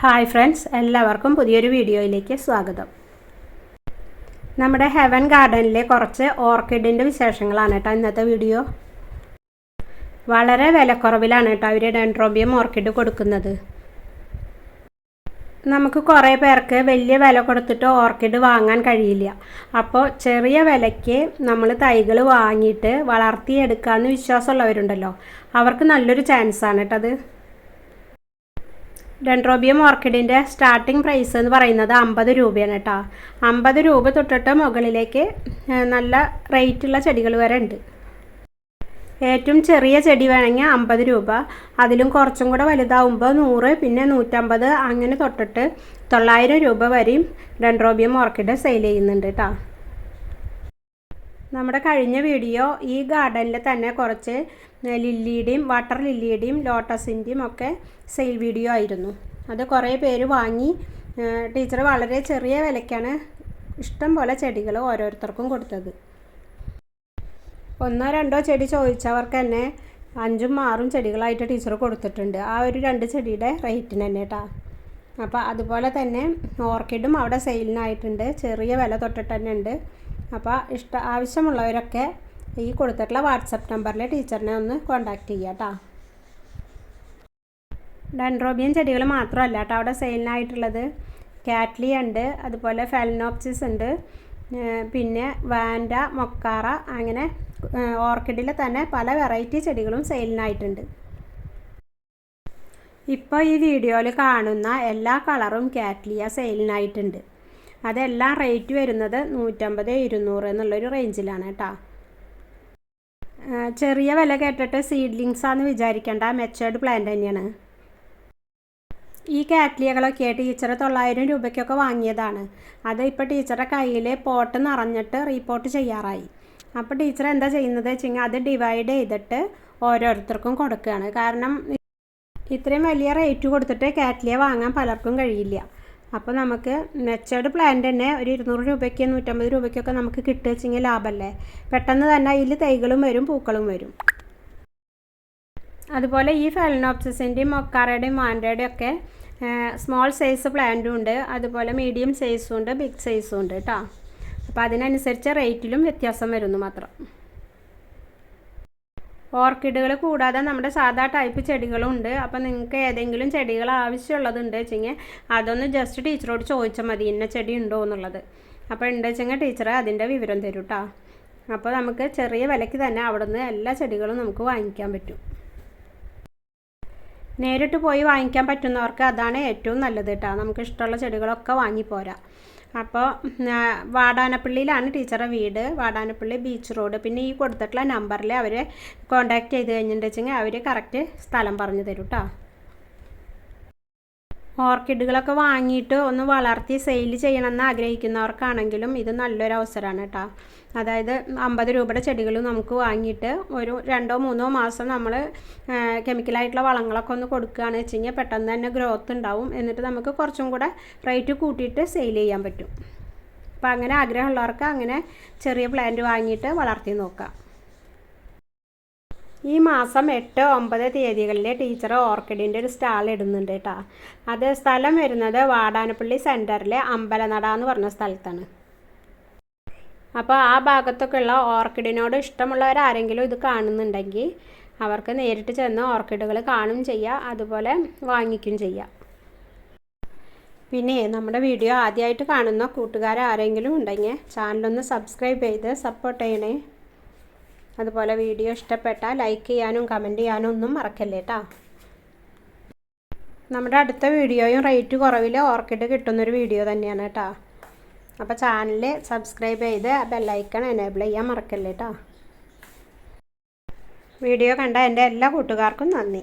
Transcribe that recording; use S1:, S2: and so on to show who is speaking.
S1: Hi friends എല്ലാവർക്കും പുതിയൊരു വീഡിയോയിലേക്ക് സ്വാഗതം. നമ്മുടെ ഹെവൻ ഗാർഡനിലെ കുറച്ച് ഓർക്കിഡിന്റെ വിശേഷങ്ങളാണ് കേട്ടോ ഇന്നത്തെ വീഡിയോ. വളരെ വിലക്കുറവിലാണ് കേട്ടോ അവർ ഡെൻഡ്രോബിയം ഓർക്കിഡ് കൊടുക്കുന്നത്. നമുക്ക് കുറേ പേർക്ക് വലിയ വില കൊടുത്തിട്ട് ഓർക്കിഡ് വാങ്ങാൻ കഴിയില്ല. അപ്പോൾ ചെറിയ വിലയ്ക്ക് നമ്മൾ തൈകൾ വാങ്ങിയിട്ട് വളർത്തിയെടുക്കാമെന്ന് വിശ്വാസമുള്ളവരുണ്ടല്ലോ. അവർക്ക് നല്ലൊരു ചാൻസാണ് കേട്ടോ അത്. ഡെൻഡ്രോബിയം ഓർക്കിഡിന്റെ സ്റ്റാർട്ടിംഗ് പ്രൈസ് എന്ന് പറയുന്നത് അമ്പത് രൂപയാണ് കേട്ടോ. അമ്പത് രൂപ തൊട്ടിട്ട് മുകളിലേക്ക് നല്ല റേറ്റുള്ള ചെടികൾ വരെ ഉണ്ട്. ഏറ്റവും ചെറിയ ചെടി വേണമെങ്കിൽ അമ്പത് രൂപ. അതിലും കുറച്ചും കൂടെ വലുതാവുമ്പോൾ നൂറ് പിന്നെ നൂറ്റമ്പത് അങ്ങനെ തൊട്ടിട്ട് തൊള്ളായിരം രൂപ വരെയും ഡെൻഡ്രോബിയം ഓർക്കിഡ് സെയിൽ ചെയ്യുന്നുണ്ട് കേട്ടോ. നമ്മുടെ കഴിഞ്ഞ വീഡിയോ ഈ ഗാർഡനിൽ തന്നെ കുറച്ച് ലില്ലിയുടെയും വാട്ടർ ലില്ലിയുടെയും ലോട്ടസിന്റെയും ഒക്കെ സെയിൽ വീഡിയോ ആയിരുന്നു. അത് കുറേ പേര് വാങ്ങി ടീച്ചർ വളരെ ചെറിയ വിലയ്ക്കാണ് ഇഷ്ടം പോലെ ചെടികൾ ഓരോരുത്തർക്കും കൊടുത്തത്. ഒന്നോ രണ്ടോ ചെടി ചോദിച്ചവർക്ക് തന്നെ അഞ്ചും ആറും ചെടികളായിട്ട് ടീച്ചർ കൊടുത്തിട്ടുണ്ട്. ആ ഒരു രണ്ട് ചെടിയുടെ റേറ്റിന് തന്നെ കേട്ടോ അപ്പോൾ അതുപോലെ തന്നെ ഓർക്കിഡും അവിടെ സെയിലിനായിട്ടുണ്ട് ചെറിയ വില തൊട്ടിട്ട് തന്നെ ഉണ്ട്. അപ്പോൾ ഇഷ്ട ആവശ്യമുള്ളവരൊക്കെ ഈ കൊടുത്തിട്ടുള്ള വാട്സപ്പ് നമ്പറിൽ ടീച്ചറിനെ ഒന്ന് കോൺടാക്റ്റ് ചെയ്യുക കേട്ടോ ഡെൻഡ്രോബിയൻ ചെടികൾ മാത്രമല്ല കേട്ടോ അവിടെ സെയിലിനായിട്ടുള്ളത്. കാറ്റ്ലി ഉണ്ട് അതുപോലെ ഫെലനോപ്സിസ് ഉണ്ട് പിന്നെ വാൻഡ മൊക്കാറ അങ്ങനെ ഓർക്കിഡിൽ തന്നെ പല വെറൈറ്റി ചെടികളും സെയിലിനായിട്ടുണ്ട്. ഇപ്പോൾ ഈ വീഡിയോയിൽ കാണുന്ന എല്ലാ കളറും കാറ്റ്ലിയ സെയിലിനായിട്ടുണ്ട്. അതെല്ലാം റേറ്റ് വരുന്നത് നൂറ്റമ്പത് ഇരുന്നൂറ് എന്നുള്ളൊരു റേഞ്ചിലാണ് കേട്ടോ. ചെറിയ വില കേട്ടിട്ട് സീഡ്ലിങ്സാന്ന് വിചാരിക്കേണ്ട. മെച്ചേർഡ് പ്ലാന്റ് തന്നെയാണ്. ഈ കാറ്റ്ലിയകളൊക്കെ ടീച്ചർ തൊള്ളായിരം രൂപയ്ക്കൊക്കെ വാങ്ങിയതാണ്. അത് ഇപ്പോൾ ടീച്ചറുടെ കയ്യിൽ പോട്ട് നിറഞ്ഞിട്ട് റീപോർട്ട് ചെയ്യാറായി. അപ്പോൾ ടീച്ചർ എന്താ ചെയ്യുന്നത് വെച്ചാൽ അത് ഡിവൈഡ് ചെയ്തിട്ട് ഓരോരുത്തർക്കും കൊടുക്കുകയാണ്. കാരണം ഇത്രയും വലിയ റേറ്റ് കൊടുത്തിട്ട് കാറ്റ്ലിയ വാങ്ങാൻ പലർക്കും കഴിയില്ല. അപ്പോൾ നമുക്ക് മെച്ചേർഡ് പ്ലാന്റ് തന്നെ ഒരു ഇരുന്നൂറ് രൂപയ്ക്ക് നൂറ്റമ്പത് രൂപയ്ക്കൊക്കെ നമുക്ക് കിട്ടുക വെച്ചെങ്കിൽ ലാഭമല്ലേ പെട്ടെന്ന് തന്നെ അതിൽ തൈകളും വരും പൂക്കളും വരും. അതുപോലെ ഈ ഫെലനോപ്സിന്റെയും മൊക്കാറയുടെയും മാൻഡയുടെയും ഒക്കെ സ്മോൾ സൈസ് പ്ലാന്റും ഉണ്ട്. അതുപോലെ മീഡിയം സൈസും ഉണ്ട് ബിഗ് സൈസും ഉണ്ട് കേട്ടോ അപ്പോൾ അതിനനുസരിച്ച് റേറ്റിലും വ്യത്യാസം വരുന്നു മാത്രം. ഓർക്കിഡുകൾ കൂടാതെ നമ്മുടെ സാധാ ടൈപ്പ് ചെടികളും ഉണ്ട്. അപ്പോൾ നിങ്ങൾക്ക് ഏതെങ്കിലും ചെടികൾ ആവശ്യമുള്ളതുണ്ട് വെച്ചെങ്കിൽ അതൊന്ന് ജസ്റ്റ് ടീച്ചറോട് ചോദിച്ചാൽ മതി ഇന്ന ചെടി ഉണ്ടോ? എന്നുള്ളത്. അപ്പോൾ ഉണ്ട് വെച്ചെങ്കിൽ ടീച്ചർ അതിന്റെ വിവരം തരും കേട്ടോ അപ്പോൾ നമുക്ക് ചെറിയ വിലയ്ക്ക് തന്നെ അവിടുന്ന് എല്ലാ ചെടികളും നമുക്ക് വാങ്ങിക്കാൻ പറ്റും. നേരിട്ട് പോയി വാങ്ങിക്കാൻ പറ്റുന്നവർക്ക് അതാണ് ഏറ്റവും നല്ലത് കേട്ടോ. നമുക്ക് ഇഷ്ടമുള്ള ചെടികളൊക്കെ വാങ്ങിപ്പോരാ അപ്പോൾ വാടാനപ്പള്ളിയിലാണ് ടീച്ചറുടെ വീട്. Vadanappally beach road. പിന്നെ ഈ കൊടുത്തിട്ടുള്ള നമ്പറിൽ അവരെ കോണ്ടാക്ട് ചെയ്ത് കഴിഞ്ഞിട്ടുണ്ടെങ്കിൽ അവർ കറക്റ്റ് സ്ഥലം പറഞ്ഞു തരും കേട്ടോ ഓർക്കിഡുകളൊക്കെ വാങ്ങിയിട്ട് ഒന്ന് വളർത്തി സെയിൽ ചെയ്യണമെന്ന് ആഗ്രഹിക്കുന്നവർക്കാണെങ്കിലും ഇത് നല്ലൊരു അവസരമാണ് കേട്ടോ. അതായത് അമ്പത് രൂപയുടെ ചെടികൾ നമുക്ക് വാങ്ങിയിട്ട് ഒരു രണ്ടോ മൂന്നോ മാസം നമ്മൾ കെമിക്കലായിട്ടുള്ള വളങ്ങളൊക്കെ ഒന്ന് കൊടുക്കുകയാണെന്ന് വെച്ച് കഴിഞ്ഞാൽ പെട്ടെന്ന് തന്നെ ഗ്രോത്ത് ഉണ്ടാവും. എന്നിട്ട് നമുക്ക് കുറച്ചും കൂടെ റേറ്റ് കൂട്ടിയിട്ട് സെയിൽ ചെയ്യാൻ പറ്റും. അപ്പോൾ അങ്ങനെ ആഗ്രഹമുള്ളവർക്ക് അങ്ങനെ ചെറിയ പ്ലാന്റ് വാങ്ങിയിട്ട് വളർത്തി നോക്കാം. ഈ മാസം എട്ട് ഒമ്പത് തീയതികളിൽ ടീച്ചർ ഓർക്കിഡിന്റെ ഒരു സ്റ്റാൾ ഇടുന്നുണ്ട് കേട്ടോ. അത് സ്ഥലം വരുന്നത് വാടാനപ്പള്ളി സെന്ററിലെ അമ്പലനട എന്ന് പറഞ്ഞ സ്ഥലത്താണ്. അപ്പോൾ ആ ഭാഗത്തൊക്കെ ഉള്ള ഓർക്കിഡിനോട് ഇഷ്ടമുള്ളവരാരെങ്കിലും ഇത് കാണുന്നുണ്ടെങ്കിൽ അവർക്ക് നേരിട്ട് ചെന്ന് ഓർക്കിഡുകൾ കാണും ചെയ്യുക അതുപോലെ വാങ്ങിക്കും ചെയ്യാം. പിന്നെ നമ്മുടെ വീഡിയോ ആദ്യമായിട്ട് കാണുന്ന കൂട്ടുകാരാരെങ്കിലും ഉണ്ടെങ്കിൽ ചാനലൊന്ന് സബ്സ്ക്രൈബ് ചെയ്ത് സപ്പോർട്ട് ചെയ്യണേ. അതുപോലെ വീഡിയോ ഇഷ്ടപ്പെട്ടാൽ ലൈക്ക് ചെയ്യാനും കമന്റ് ചെയ്യാനും ഒന്നും മറക്കല്ലേ കേട്ടോ നമ്മുടെ അടുത്ത വീഡിയോയും റേറ്റ് കുറവിൽ ഓർക്കിഡ് കിട്ടുന്നൊരു വീഡിയോ തന്നെയാണ് കേട്ടോ അപ്പോൾ ചാനൽ സബ്സ്ക്രൈബ് ചെയ്ത് ബെല്ലൈക്കൺ എനേബിൾ ചെയ്യാൻ മറക്കല്ലേ കേട്ടോ വീഡിയോ കണ്ട എന്റെ എല്ലാ കൂട്ടുകാർക്കും നന്ദി.